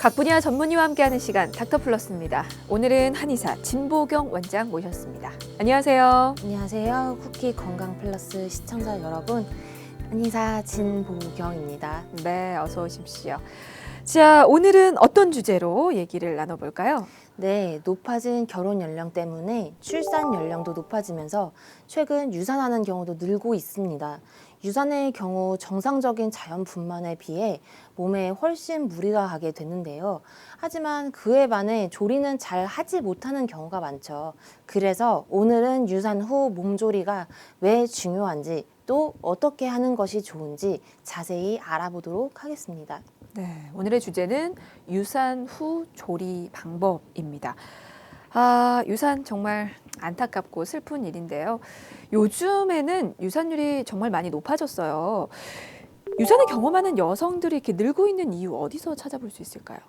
각 분야 전문의와 함께하는 시간 닥터플러스입니다. 오늘은 한의사 진보경 원장 모셨습니다. 안녕하세요. 안녕하세요. 쿠키 건강 플러스 시청자 여러분. 한의사 진보경입니다. 네, 어서 오십시오. 자, 오늘은 어떤 주제로 얘기를 나눠볼까요? 네, 높아진 결혼 연령 때문에 출산 연령도 높아지면서 최근 유산하는 경우도 늘고 있습니다. 유산의 경우 정상적인 자연 분만에 비해 몸에 훨씬 무리가 가게 되는데요. 하지만 그에 반해 조리는 잘 하지 못하는 경우가 많죠. 그래서 오늘은 유산 후 몸조리가 왜 중요한지 또 어떻게 하는 것이 좋은지 자세히 알아보도록 하겠습니다. 네, 오늘의 주제는 유산 후 조리 방법입니다. 아, 유산 정말 안타깝고 슬픈 일인데요. 요즘에는 유산율이 정말 많이 높아졌어요. 유산을 경험하는 여성들이 이렇게 늘고 있는 이유 어디서 찾아볼 수 있을까요?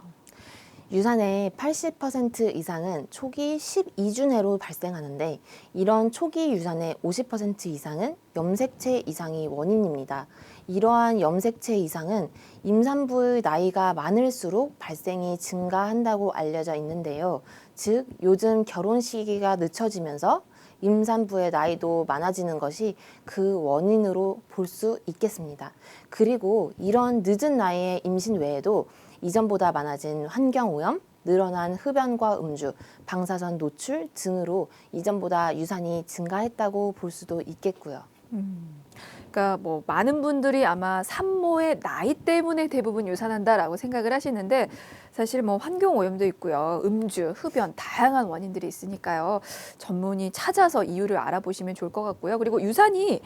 유산의 80% 이상은 초기 12주 내로 발생하는데 이런 초기 유산의 50% 이상은 염색체 이상이 원인입니다. 이러한 염색체 이상은 임산부의 나이가 많을수록 발생이 증가한다고 알려져 있는데요. 즉 요즘 결혼 시기가 늦춰지면서 임산부의 나이도 많아지는 것이 그 원인으로 볼 수 있겠습니다. 그리고 이런 늦은 나이에 임신 외에도 이전보다 많아진 환경 오염, 늘어난 흡연과 음주, 방사선 노출 등으로 이전보다 유산이 증가했다고 볼 수도 있겠고요. 그러니까 뭐 많은 분들이 아마 산모의 나이 때문에 대부분 유산한다라고 생각을 하시는데 사실 뭐 환경 오염도 있고요. 음주, 흡연 다양한 원인들이 있으니까요. 전문의 찾아서 이유를 알아보시면 좋을 것 같고요. 그리고 유산이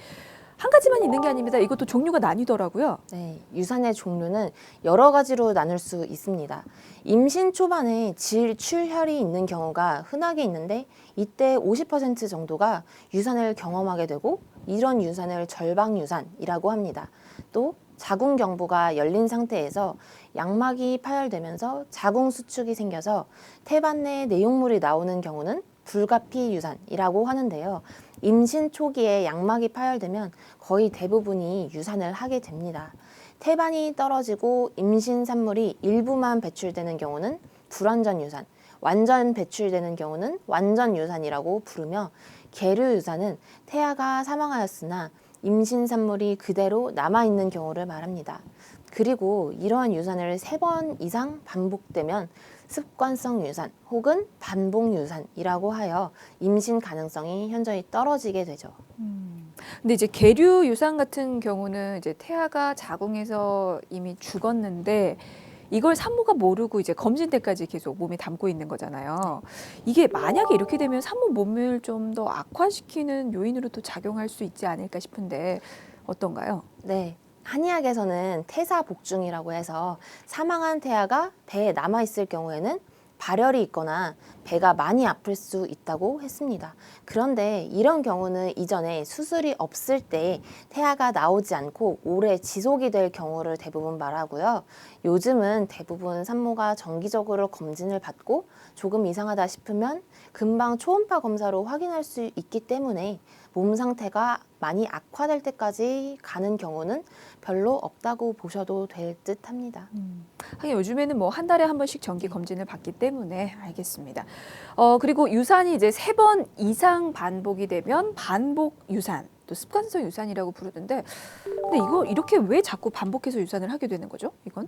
한 가지만 있는 게 아닙니다. 이것도 종류가 나뉘더라고요. 네, 유산의 종류는 여러 가지로 나눌 수 있습니다. 임신 초반에 질 출혈이 있는 경우가 흔하게 있는데 이때 50% 정도가 유산을 경험하게 되고 이런 유산을 절방 유산이라고 합니다. 또 자궁 경부가 열린 상태에서 양막이 파열되면서 자궁 수축이 생겨서 태반 내 내용물이 나오는 경우는 불가피 유산이라고 하는데요. 임신 초기에 양막이 파열되면 거의 대부분이 유산을 하게 됩니다. 태반이 떨어지고 임신 산물이 일부만 배출되는 경우는 불완전 유산, 완전 배출되는 경우는 완전 유산이라고 부르며 계류 유산은 태아가 사망하였으나 임신 산물이 그대로 남아 있는 경우를 말합니다. 그리고 이러한 유산을 세 번 이상 반복되면 습관성 유산 혹은 반복 유산이라고 하여 임신 가능성이 현저히 떨어지게 되죠. 근데 이제 계류 유산 같은 경우는 이제 태아가 자궁에서 이미 죽었는데 이걸 산모가 모르고 이제 검진 때까지 계속 몸에 담고 있는 거잖아요. 이게 만약에 이렇게 되면 산모 몸을 좀 더 악화시키는 요인으로 또 작용할 수 있지 않을까 싶은데 어떤가요? 네. 한의학에서는 태사 복중이라고 해서 사망한 태아가 배에 남아 있을 경우에는 발열이 있거나 배가 많이 아플 수 있다고 했습니다. 그런데 이런 경우는 이전에 수술이 없을 때 태아가 나오지 않고 오래 지속이 될 경우를 대부분 말하고요. 요즘은 대부분 산모가 정기적으로 검진을 받고 조금 이상하다 싶으면 금방 초음파 검사로 확인할 수 있기 때문에 몸 상태가 많이 악화될 때까지 가는 경우는 별로 없다고 보셔도 될 듯 합니다. 하긴 요즘에는 뭐 한 달에 한 번씩 정기 검진을 받기 때문에 알겠습니다. 어 그리고 유산이 이제 세 번 이상 반복이 되면 반복 유산 또 습관성 유산이라고 부르는데 근데 이거 이렇게 왜 자꾸 반복해서 유산을 하게 되는 거죠? 이건?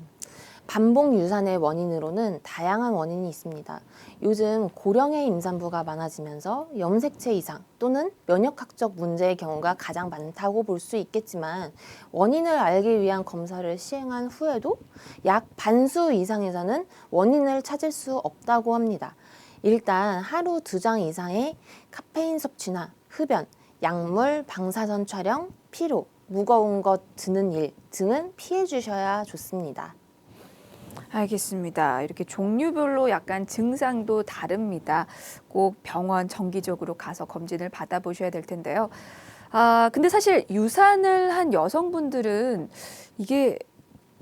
반복 유산의 원인으로는 다양한 원인이 있습니다. 요즘 고령의 임산부가 많아지면서 염색체 이상 또는 면역학적 문제의 경우가 가장 많다고 볼 수 있겠지만 원인을 알기 위한 검사를 시행한 후에도 약 반수 이상에서는 원인을 찾을 수 없다고 합니다. 일단 하루 두 장 이상의 카페인 섭취나 흡연, 약물, 방사선 촬영, 피로, 무거운 것 드는 일 등은 피해 주셔야 좋습니다. 알겠습니다. 이렇게 종류별로 약간 증상도 다릅니다. 꼭 병원 정기적으로 가서 검진을 받아보셔야 될 텐데요. 아, 근데 사실 유산을 한 여성분들은 이게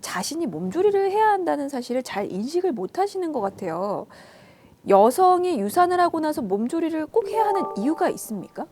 자신이 몸조리를 해야 한다는 사실을 잘 인식을 못 하시는 것 같아요. 여성이 유산을 하고 나서 몸조리를 꼭 해야 하는 이유가 있습니까?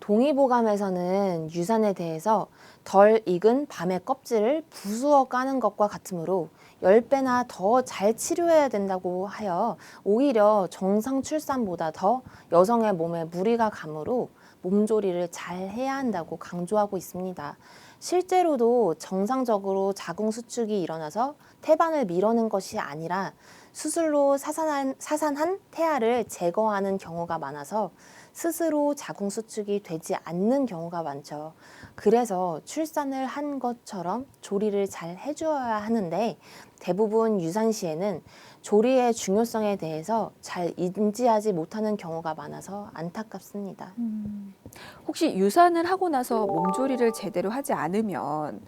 동의보감에서는 유산에 대해서 덜 익은 밤의 껍질을 부수어 까는 것과 같으므로 10배나 더 잘 치료해야 된다고 하여 오히려 정상 출산보다 더 여성의 몸에 무리가 가므로 몸조리를 잘 해야 한다고 강조하고 있습니다. 실제로도 정상적으로 자궁 수축이 일어나서 태반을 밀어낸 것이 아니라 수술로 사산한, 사산한 태아를 제거하는 경우가 많아서 스스로 자궁 수축이 되지 않는 경우가 많죠. 그래서 출산을 한 것처럼 조리를 잘 해주어야 하는데 대부분 유산 시에는 조리의 중요성에 대해서 잘 인지하지 못하는 경우가 많아서 안타깝습니다. 혹시 유산을 하고 나서 몸조리를 제대로 하지 않으면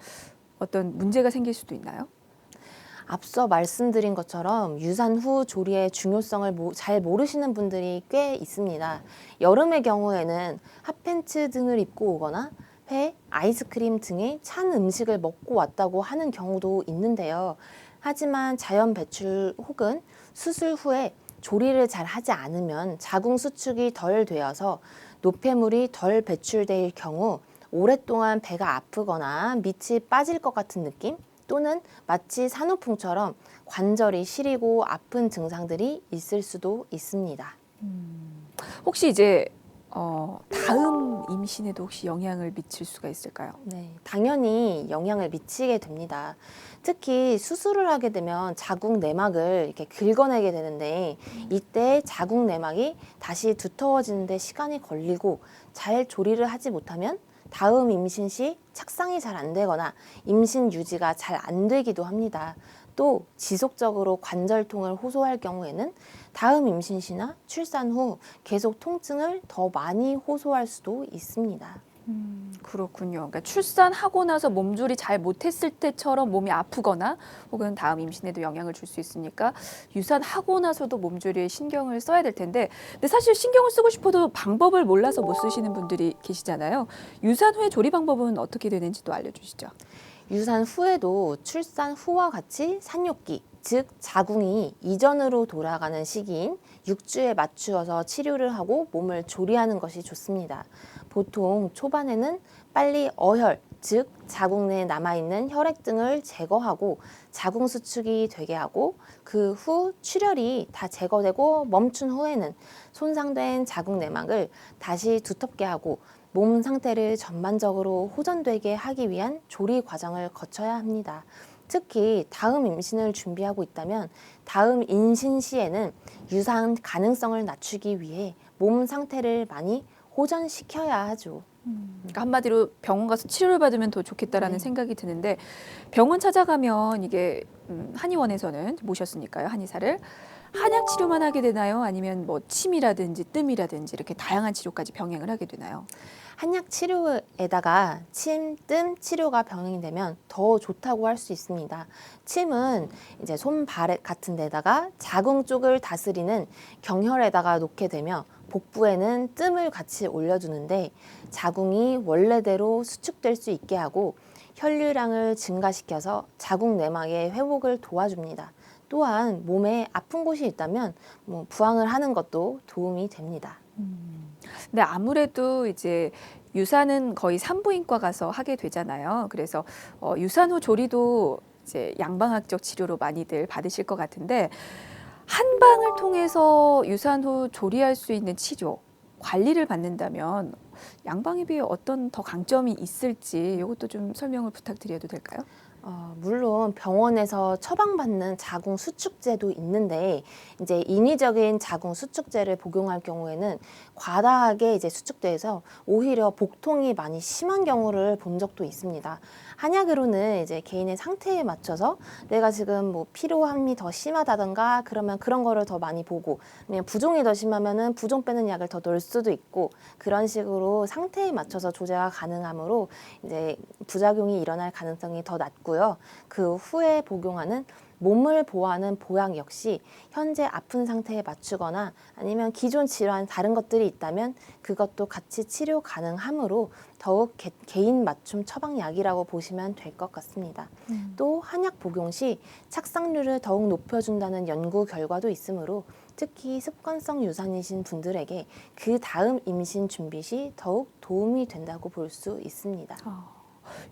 어떤 문제가 생길 수도 있나요? 앞서 말씀드린 것처럼 유산 후 조리의 중요성을 모- 잘 모르시는 분들이 꽤 있습니다. 여름의 경우에는 핫팬츠 등을 입고 오거나 회, 아이스크림 등의 찬 음식을 먹고 왔다고 하는 경우도 있는데요. 하지만 자연 배출 혹은 수술 후에 조리를 잘 하지 않으면 자궁 수축이 덜 되어서 노폐물이 덜 배출될 경우 오랫동안 배가 아프거나 밑이 빠질 것 같은 느낌 또는 마치 산후풍처럼 관절이 시리고 아픈 증상들이 있을 수도 있습니다. 혹시 이제 어, 다음 임신에도 혹시 영향을 미칠 수가 있을까요? 네, 당연히 영향을 미치게 됩니다. 특히 수술을 하게 되면 자궁 내막을 이렇게 긁어내게 되는데 이때 자궁 내막이 다시 두터워지는데 시간이 걸리고 잘 조리를 하지 못하면 다음 임신 시 착상이 잘 안 되거나 임신 유지가 잘 안 되기도 합니다. 또 지속적으로 관절통을 호소할 경우에는 다음 임신 시나 출산 후 계속 통증을 더 많이 호소할 수도 있습니다. 음, 그렇군요. 그러니까 출산하고 나서 몸조리 잘 못했을 때처럼 몸이 아프거나 혹은 다음 임신에도 영향을 줄 수 있으니까 유산하고 나서도 몸조리에 신경을 써야 될 텐데 근데 사실 신경을 쓰고 싶어도 방법을 몰라서 못 쓰시는 분들이 계시잖아요. 유산 후의 조리 방법은 어떻게 되는지도 알려주시죠. 유산 후에도 출산 후와 같이 산욕기, 즉 자궁이 이전으로 돌아가는 시기인 6주에 맞추어서 치료를 하고 몸을 조리하는 것이 좋습니다. 보통 초반에는 빨리 어혈, 즉 자궁 내에 남아있는 혈액 등을 제거하고 자궁 수축이 되게 하고 그 후 출혈이 다 제거되고 멈춘 후에는 손상된 자궁 내막을 다시 두텁게 하고 몸 상태를 전반적으로 호전되게 하기 위한 조리 과정을 거쳐야 합니다. 특히 다음 임신을 준비하고 있다면 다음 임신 시에는 유산 가능성을 낮추기 위해 몸 상태를 많이 호전시켜야 하죠. 그러니까 한마디로 병원 가서 치료를 받으면 더 좋겠다라는 네. 생각이 드는데 병원 찾아가면 이게 음, 한의원에서는 모셨으니까요 한의사를 한약 치료만 하게 되나요? 아니면 뭐 침이라든지 뜸이라든지 이렇게 다양한 치료까지 병행을 하게 되나요? 한약 치료에다가 침, 뜸 치료가 병행이 되면 더 좋다고 할 수 있습니다. 침은 이제 손 발 같은 데다가 자궁 쪽을 다스리는 경혈에다가 놓게 되며 복부에는 뜸을 같이 올려주는데 자궁이 원래대로 수축될 수 있게 하고 혈류량을 증가시켜서 자궁 내막의 회복을 도와줍니다. 또한 몸에 아픈 곳이 있다면 뭐 부항을 하는 것도 도움이 됩니다. 근데 아무래도 이제 유산은 거의 산부인과 가서 하게 되잖아요. 그래서 어, 유산 후 조리도 이제 양방학적 치료로 많이들 받으실 것 같은데 한방을 통해서 유산 후 조리할 수 있는 치료 관리를 받는다면 양방에 비해 어떤 더 강점이 있을지 이것도 좀 설명을 부탁드려도 될까요? 어, 물론 병원에서 처방받는 자궁 수축제도 있는데 이제 인위적인 자궁 수축제를 복용할 경우에는 과다하게 이제 수축돼서 오히려 복통이 많이 심한 경우를 본 적도 있습니다. 한약으로는 이제 개인의 상태에 맞춰서 내가 지금 뭐 피로함이 더 심하다던가 그러면 그런 거를 더 많이 보고 아니면 부종이 더 심하면은 부종 빼는 약을 더 넣을 수도 있고 그런 식으로 상태에 맞춰서 조제가 가능하므로 이제 부작용이 일어날 가능성이 더 낮고 요. 그 후에 복용하는 몸을 보호하는 보약 역시 현재 아픈 상태에 맞추거나 아니면 기존 질환 다른 것들이 있다면 그것도 같이 치료 가능하므로 더욱 개, 개인 맞춤 처방약이라고 보시면 될 것 같습니다. 또 한약 복용 시 착상률을 더욱 높여준다는 연구 결과도 있으므로 특히 습관성 유산이신 분들에게 그 다음 임신 준비 시 더욱 도움이 된다고 볼 수 있습니다.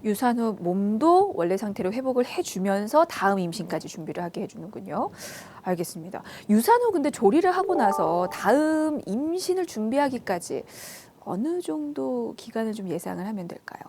유산 후 몸도 원래 상태로 회복을 해주면서 다음 임신까지 준비를 하게 해주는군요. 알겠습니다. 유산 후 근데 조리를 하고 나서 다음 임신을 준비하기까지 어느 정도 기간을 좀 예상을 하면 될까요?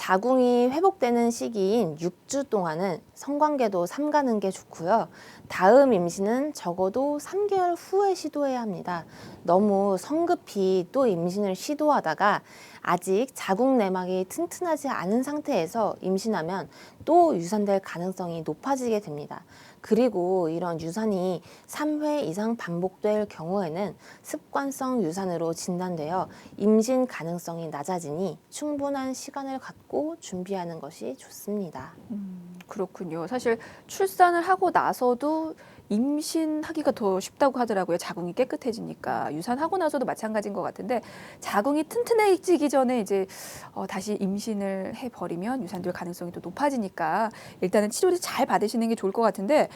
자궁이 회복되는 시기인 6주 동안은 성관계도 삼가는 게 좋고요. 다음 임신은 적어도 3개월 후에 시도해야 합니다. 너무 성급히 또 임신을 시도하다가 아직 자궁 내막이 튼튼하지 않은 상태에서 임신하면 또 유산될 가능성이 높아지게 됩니다. 그리고 이런 유산이 3회 이상 반복될 경우에는 습관성 유산으로 진단되어 임신 가능성이 낮아지니 충분한 시간을 갖고 준비하는 것이 좋습니다. 음, 그렇군요. 사실 출산을 하고 나서도 임신하기가 더 쉽다고 하더라고요. 자궁이 깨끗해지니까 유산하고 나서도 마찬가지인 것 같은데 자궁이 튼튼해지기 전에 이제 어, 다시 임신을 해 버리면 유산될 가능성이 또 높아지니까 일단은 치료를 잘 받으시는 게 좋을 것 같은데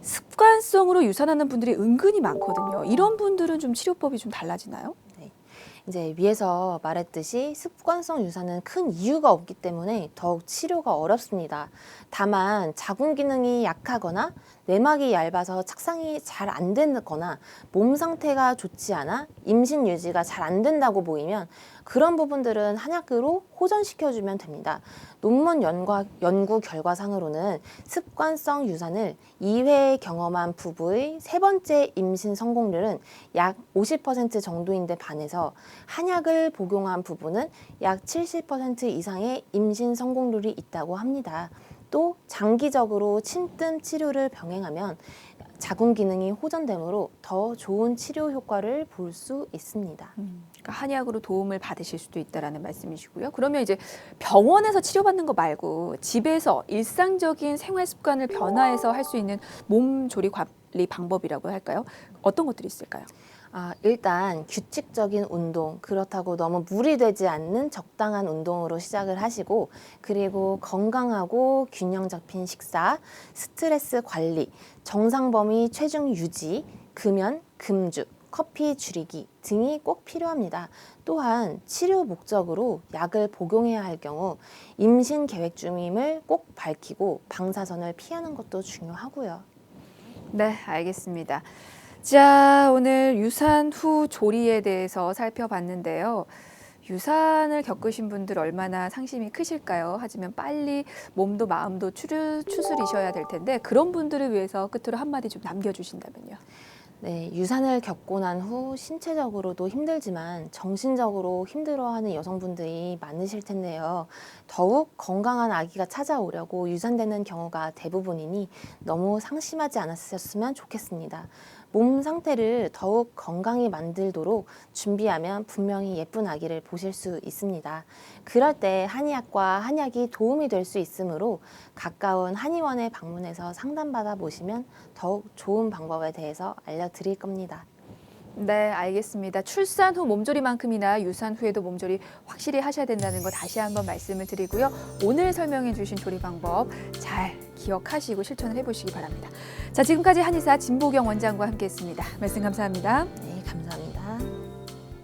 습관성으로 유산하는 분들이 은근히 많거든요. 이런 분들은 좀 치료법이 좀 달라지나요? 이제 위에서 말했듯이 습관성 유산은 큰 이유가 없기 때문에 더욱 치료가 어렵습니다. 다만 자궁 기능이 약하거나 내막이 얇아서 착상이 잘 안 되거나 몸 상태가 좋지 않아 임신 유지가 잘 안 된다고 보이면 그런 부분들은 한약으로 호전시켜주면 됩니다. 논문 연과, 연구 결과상으로는 습관성 유산을 2회 경험한 부부의 세 번째 임신 성공률은 약 50% 정도인데 반해서 한약을 복용한 부부는 약 70% 이상의 임신 성공률이 있다고 합니다. 또 장기적으로 침뜸 치료를 병행하면 자궁 기능이 호전되므로 더 좋은 치료 효과를 볼 수 있습니다. 그러니까 한약으로 도움을 받으실 수도 있다라는 말씀이시고요. 그러면 이제 병원에서 치료받는 거 말고 집에서 일상적인 생활 습관을 변화해서 할 수 있는 몸 조리 관리 방법이라고 할까요? 어떤 것들이 있을까요? 아, 일단 규칙적인 운동, 그렇다고 너무 무리되지 않는 적당한 운동으로 시작을 하시고, 그리고 건강하고 균형 잡힌 식사, 스트레스 관리, 정상 범위 체중 유지, 금연, 금주, 커피 줄이기 등이 꼭 필요합니다. 또한 치료 목적으로 약을 복용해야 할 경우 임신 계획 중임을 꼭 밝히고 방사선을 피하는 것도 중요하고요. 네, 알겠습니다. 자, 오늘 유산 후 조리에 대해서 살펴봤는데요. 유산을 겪으신 분들 얼마나 상심이 크실까요? 하지만 빨리 몸도 마음도 추르, 추스리셔야 될 텐데 그런 분들을 위해서 끝으로 한마디 좀 남겨주신다면요. 네, 유산을 겪고 난 후 신체적으로도 힘들지만 정신적으로 힘들어하는 여성분들이 많으실 텐데요. 더욱 건강한 아기가 찾아오려고 유산되는 경우가 대부분이니 너무 상심하지 않았으면 좋겠습니다. 몸 상태를 더욱 건강히 만들도록 준비하면 분명히 예쁜 아기를 보실 수 있습니다. 그럴 때 한의학과 한약이 도움이 될 수 있으므로 가까운 한의원에 방문해서 상담받아 보시면 더욱 좋은 방법에 대해서 알려드릴 겁니다. 네, 알겠습니다. 출산 후 몸조리만큼이나 유산 후에도 몸조리 확실히 하셔야 된다는 거 다시 한번 말씀을 드리고요. 오늘 설명해 주신 조리 방법 잘 기억하시고 실천을 해보시기 바랍니다. 자, 지금까지 한의사 진보경 원장과 함께했습니다. 말씀 감사합니다. 네, 감사합니다.